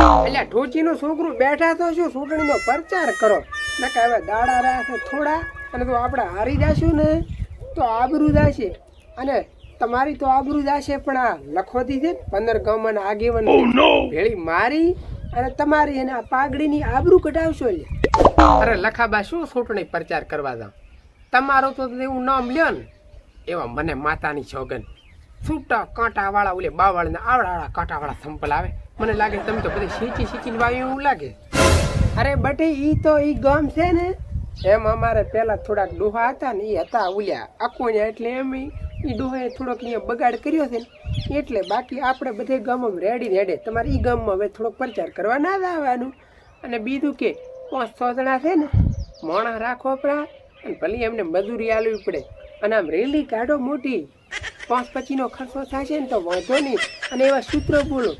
એટલે ઠોચીનું છોકરું બેઠા તો શું ચૂંટણીનો પ્રચાર કરો? નકા હવે દાડા રહ્યા થોડા અને તો આપણે હારી જાશું ને? તો આબરૂ જશે. અને તમારી તો આબરૂ જાશે પણ આ લખોતી છે પંદર ગમન આગેવન. ભેળી મારી અને તમારી એને આ પાઘડીની આબરૂ કઢાવશો અરે લખાબા શું ચૂંટણી પ્રચાર કરવા જાઉં તમારું તો એવું નામ લ્યો ને. એવા મને માતાની સોગન છૂટા કાંટાવાળા ઓલે બાવળના આવડાવાળા કાંટાવાળા સંપલ આવે. મને લાગે તમે તો બધી સીચી સીચી વાવ્યું એવું લાગે. અરે બટી, ઈ તો ઈ ગામ છે ને. એમ અમારે પેલા થોડાક ડોહા હતા ને એ હતા ઉલ્યા આખું એટલે એમ ઈ ડોહાએ થોડોક અહીંયા બગાડ કર્યો છે ને. એટલે બાકી આપણે બધે ગામમાં રેડી રેડે તમારે ઈ ગામમાં હવે થોડોક પ્રચાર કરવા ના આવવાનું. અને બીજું કે, પાંચ છ જણા છે ને મોણા રાખો આપણા અને ભલે એમને મજૂરી આલવી પડે. અને આમ રેલી કાઢો મોટી. પાંચ પચીનો ખર્ચો થશે ને તો વાંધો નહીં. અને એવા સૂત્રો બોલો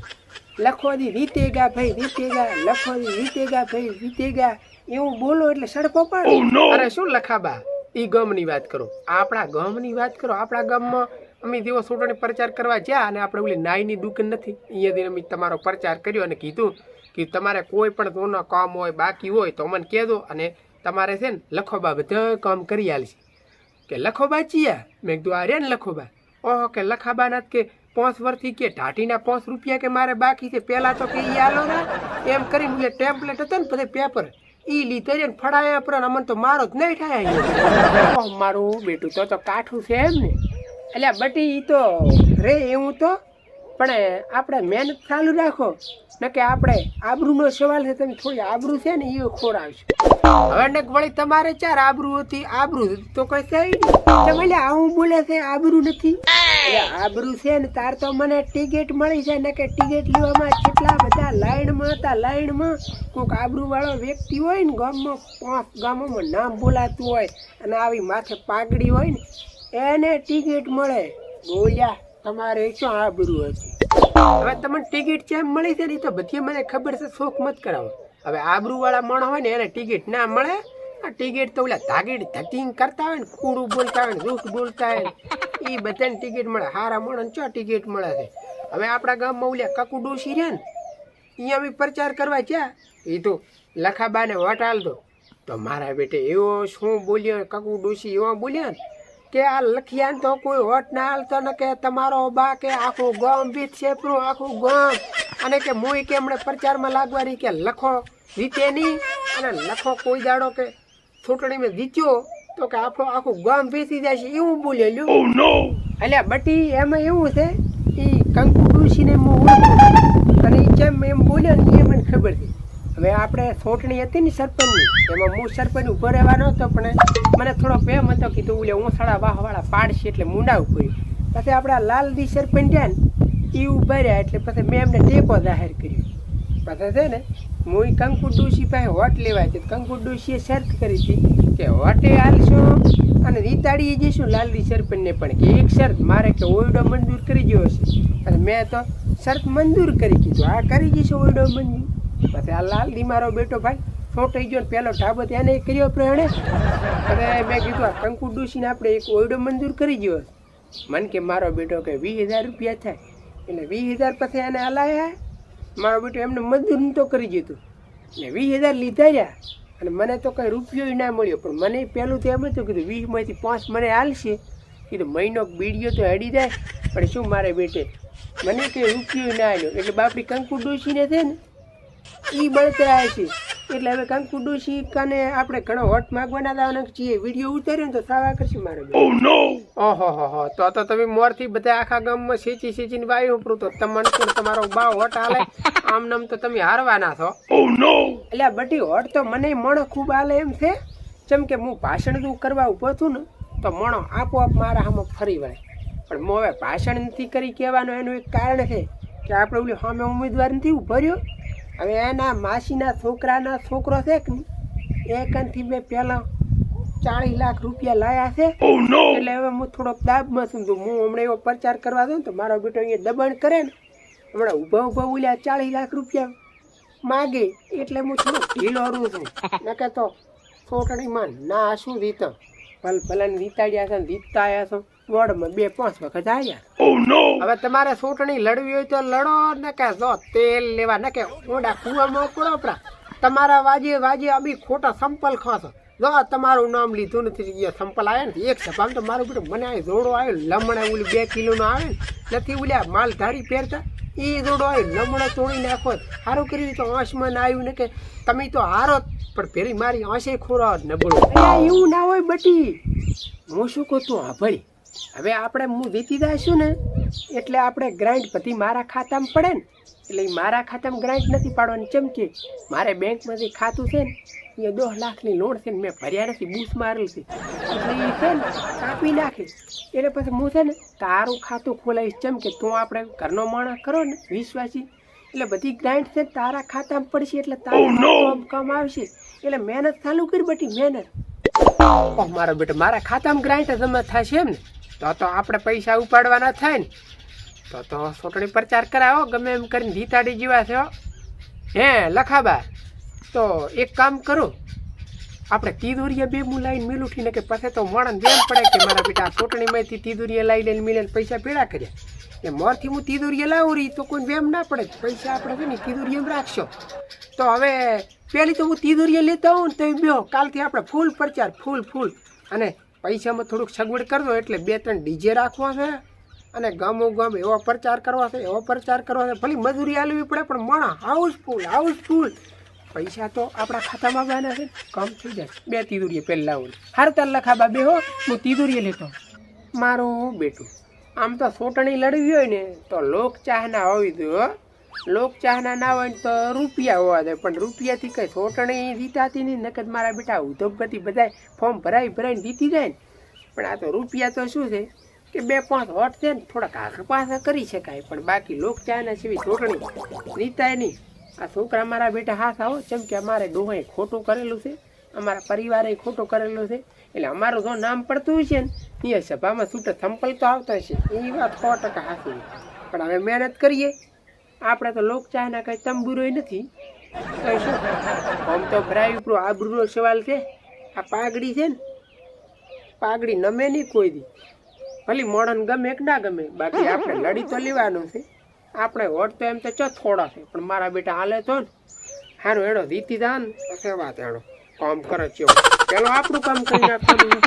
લખોદી રીતેગા ભાઈ રીતેગા લખોદી રીતેગા ભાઈ રીતેગા એવું બોલો એટલે સડકો પણ. અરે શું લખાબા? ઈ ગમની વાત કરો. આપણા ગમની વાત કરો. આપણા ગામમાં અમે જેવો ચૂંટણી પ્રચાર કરવા જ્યાં અને આપણે ઓલી નાઈની દુકાન નથી. અહીંયાથી અમે તમારો પ્રચાર કર્યો અને કીધું કે તમારે કોઈ પણ ધોનો કામ હોય બાકી હોય તો મને કહેજો અને તમારે છે ને લખોબા બધા કામ કરી આલશે. કે લખોબા ચિયા? મેં કીધું આ રે ને લખોબા? ઓહો, કે લખાબાના કે પાંચ વર્ષથી કે ઢાટીના પાંચ રૂપિયા કે મારે બાકી છે? પહેલાં તો કે એ આલો ને, એમ કરીને ઓલે ટેમ્પલેટ હતો ને બધે પેપર એ લીધો ને ફળાયા પર અમને તો મારો જ નહીં થાય મારું બેટું તો તો કાઠું છે એમ ને. એટલે બટી એ તો રે એવું તો, પણ આપણે મહેનત ચાલુ રાખો. ન કે આપણે આબરૂનો સવાલ છે, તમે થોડી આબરૂ છે ને એ ખોરાવશે હવે ને વળી તમારે ચાર આબરૂ હતી. આબરૂ તો કઈ થઈ તમે આવું બોલે છે આબરૂ નથી. આબરૂ છે ને તાર તો મને ટિકિટ મળી છે ને કે ટિકિટ લેવામાં કેટલા બધા લાઈનમાં હતા. લાઈનમાં કોઈક આબરૂ વાળો વ્યક્તિ હોય ને ગામમાં પાંચ ગામોમાં નામ બોલાતું હોય અને આવી માથે પાઘડી હોય ને એને ટિકિટ મળે. બોલ્યા તમારે શું આબરૂ હતી? હવે તમને ટિકિટ કેમ મળી છે ને તો બધી મને ખબર છે શોખ મત કરાવો. હવે આબરૂવાળા મણ હોય ને એને ટિકિટ ના મળે ટિકિટ તો ઓલા ધાગીડ ધતિંગ કરતા હોય ને, કૂડું બોલતા હોય ને દુઃખ બોલતા હોય એ બધાને ટિકિટ મળે, હારા ને ચો ટિકિટ મળે છે? હવે આપણા ગામમાં ઓલા કકુ ડોસી રહે ને અહીંયા બી પ્રચાર કરવા ક્યાં એ તો લખાબાને વટાલ દો તો મારા બેટે એવો શું બોલ્યો કકુ ડોસી એવો બોલ્યા ને કે આ લખિયાને તો કોઈ હોટ ના હાલતો ને કે તમારો બા કે આખું ગામ બીત છેપરું આખું ગામ. અને કે મોય કે એમણે પ્રચારમાં લાગવાની કે લખો જીતે નહીં અને લખો કોઈ દાડો કે ચૂંટણીમાં જીત્યો તો કે આપણો આખું ગામ જાય છે એવું બોલેલું એટલે બટી એમાં એવું છે એ કંકુ ડોશીને હું અને કેમ એમ બોલ્યો ને એ મને ખબર છે. હવે આપણે સોટણી હતી ને સરપંચની, એમાં હું સરપંચ ઊભો રહેવાનો હતો પણ મને થોડો પ્રેમ હતો, કીધું ઓલે હું સાડા વાહવાળા પાડશે એટલે મુંડા ઉપર પછી આપણા લાલદી સરપંચ રહ્યા ને એ ઊભા રહ્યા એટલે પછી મેં એમને ટેકો જાહેર કર્યો. પછી છે ને, હું કંકુ ડોશી પાસે હોટ લેવા છે કંકુ ડોશીએ શરત કરી હતી કે હોટે હાલશો અને રીતાડીએ જઈશું. લાલદી સરપંચને પણ કે એક શરત, મારે કે ઓરડો મંજૂર કરી ગયો છે અને મેં તો શરત મંજૂર કરી કીધું. આ કરી જઈશું ઓરડો મંજૂર. પછી આ લાલદી મારો બેટો ભાઈ છોટાઈ ગયો પેલો ઢાબો તેને કર્યો પ્રણે. અને મેં કીધું આ કંકુ ડૂસીને આપણે એક ઓરડો મંજૂર કરી ગયો મને કે મારો બેટો કે વીસ હજાર રૂપિયા થાય. એટલે વીસ હજાર પછી એને હલાયા. મારો બેટો એમને મંજૂર તો કરી દીધું. ને વીસ હજાર લીધા રહ્યા. અને મને તો કંઈ રૂપિયો ના મળ્યો. પણ મને પહેલું તો એમ હતું કીધું, વીસમાંથી પાંચ મને હાલશે. કીધું, મહિનો બીડીઓ તો હડી જાય. પણ શું મારે બેટે? મને કંઈ રૂપિયો ના આવ્યો એટલે બાપડી કંકુ ડૂસીને છે ને એ બળતરા છે. એટલે હવે કંકુ કને આપણે ઘણો હોટ માગવાના હતા છીએ વીડિયો ઉતાર્યો ને તો સાવા કરશે મારે ઓહો હો હો. તો તો તમે મોરથી બધા આખા ગામમાં સેચી સેચીને વાયુ ઉપરું તો તમને પણ તમારો બા હોટ હાલે? આમ નામ તો તમે હારવાના છો. એટલે બટી હોટ તો મને મણો ખૂબ હાલે એમ છે. જેમ કે હું ભાષણ જો કરવા ઊભો છું ને તો મણો આપોઆપ મારા આમાં ફરી વળે. પણ હું હવે ભાષણ નથી કરી કહેવાનું એનું એક કારણ છે કે આપણે ઓલી સામે ઉમેદવાર નથી ઊભો રહ્યો. હવે એના માસીના છોકરાના છોકરો છે કે નહીં? એ કંથી મેં પહેલાં ચાળીસ લાખ રૂપિયા લાયા છે. એટલે હવે હું થોડોક દાબમાં છું તો હું હમણાં એવો પ્રચાર કરવા દઉં તો મારો બેટો અહીંયા દબાણ કરે ને. હમણાં ઊભા ઊભા ઉલ્યા ચાળીસ લાખ રૂપિયા માગે એટલે હું થોડોક ઢીલો રહું છું. નકે તો ચૂંટણીમાં ના શું રીતો ભલે ભલે રીતાડ્યા છે ને રીતતા આવ્યા છો. વોર્ડમાં બે પાંચ વખત આવ્યા હવે તમારે ચૂંટણી લડવી હોય તો લડો ને કે જો તેલ લેવા ને કે ઊંડા કુવામાં પડો આપણા તમારા વાજે વાજે અભી ખોટા સંપલ ખાશો. જો તમારું નામ લીધું નથી એ સંપલ આવે ને એક સભામાં તો મારું બેટું મને આ જોડો આવ્યો લમણે ઓલી બે કિલોનો આવે ને નથી ઓલ્યા માલધારી પહેરતા એ જોડો આવ્યો લમણે તોડી નાખો. સારું કર્યું તો આંસમાં આવ્યું ને કે તમે તો હારો પણ પેલી મારી આંસે ખોરા નબળો એવું ના હોય બટી. હું શું કહું તું આભળી હવે આપણે હું વીતી દઈશું ને એટલે આપણે ગ્રાન્ટ બધી મારા ખાતામાં પડે ને એટલે મારા ખાતામાં ગ્રાન્ટ નથી પાડવાની. ચમકે મારે બેંકમાંથી ખાતું છે ને એ દોઢ લાખની લોન છે ને મેં ભર્યા નથી બૂસ મારેલ છે. એટલે એ છે ને કાપી નાખે. એટલે પછી હું છે ને તારું ખાતું ખોલાવીશ. ચમકે તું આપણે ઘરનો માણસ કરો ને વિશ્વાસી એટલે બધી ગ્રાન્ટ છે તારા ખાતામાં પડશે એટલે તારા ખાતામાં કામ આવશે. એટલે મહેનત ચાલુ કરી બટી મહેનત. મારા મારો બેટો મારા ખાતામાં ગ્રાન્ટ જમા થશે એમ ને. તો તો આપણે પૈસા ઉપાડવાના થાય ને. તો તો ચૂંટણી પ્રચાર કરાવો, ગમે એમ કરીને જીતાડી જીવા છો હે. લખાબા તો એક કામ કરો. આપણે તીદુરિયા બે હું લાઈન મિલ ઉઠીને કે પાસે તો મણ જેમ પડે કે મારા બેટા ચૂંટણીમાંથી તીદુરિયા લાવી લઈને મિલે પૈસા ભેળા કર્યા. એ મોરથી હું તીદુરિયા લાવું રહી તો કોઈ વેમ ના પડે. પૈસા આપણે છે ને તીદુરિયામ રાખશો. તો હવે પહેલી તો હું તીદુરિયા લેતા હોઉં ને તો બ્યો કાલથી આપણે ફૂલ પ્રચાર, ફૂલ ફૂલ. અને પૈસામાં થોડુંક સગવડ કરજો એટલે બે ત્રણ ડીજે રાખવા છે અને ગામો ગામ એવો પ્રચાર કરવા છે, એવો પ્રચાર કરવા છે. ભલે મજૂરી આલવી પડે, પણ માણા હાઉસફુલ હાઉસફુલ. પૈસા તો આપણા ખાતામાં આવવાના છે. કમ થઈ જાય. બે તીદુરીએ પહેલાં આવું હારું તાર લખાબા બે હો, હું તીદુરીએ લેતો. મારું બેટું. આમ તો સોટણી લડવી હોય ને, તો લોક ચાહના હોવી જોઈએ લોક ચાહના ના હોય તો રૂપિયા હોવા જોઈએ, પણ રૂપિયાથી કઈ દીતા જીતાતી નહીં નકદ મારા બેટા ઉદ્યોગપતિ બધાય ફોર્મ ભરાઈ ભરાઈને જીતી જાય ને. પણ આ તો રૂપિયા તો શું છે? કે બે પાંચ હોટ છે ને, થોડાક આગળ પાછા કરી શકાય, પણ બાકી લોક ચાહના સિવાય ચૂંટણી જીતાય નહીં. આ છોકરા મારા બેટા હાથ આવો જેમ કે અમારે ડોહાએ ખોટું કરેલું છે, અમારા પરિવારે ખોટું કરેલું છે, એટલે અમારું જો નામ પડતું હશે ને એ સભામાં છૂટે સંપલ તો આવતા હશે. એ વાત સો ટકા હાથું પણ હવે મહેનત કરીએ. આપણે તો લોક ચાહના કંઈ તંબુરોય નથી. તો શું? આમ તો ભરાય ઉપરો આબરૂનો સવાલ છે. આ પાઘડી છે ને, પાઘડી નમે નહીં કોઈ દી. ભલે મોડન ગમે કે ના ગમે, બાકી આપણે લડી તો લેવાનું છે. આપણે હોટ તો એમ તો ચો થોડા છે, પણ મારા બેટા હાલે તો ને. હારું એડો દીતી દાન પછી વાત એડો કામ કરે છે પેલો આપણું કામ કરી નાખવાનું.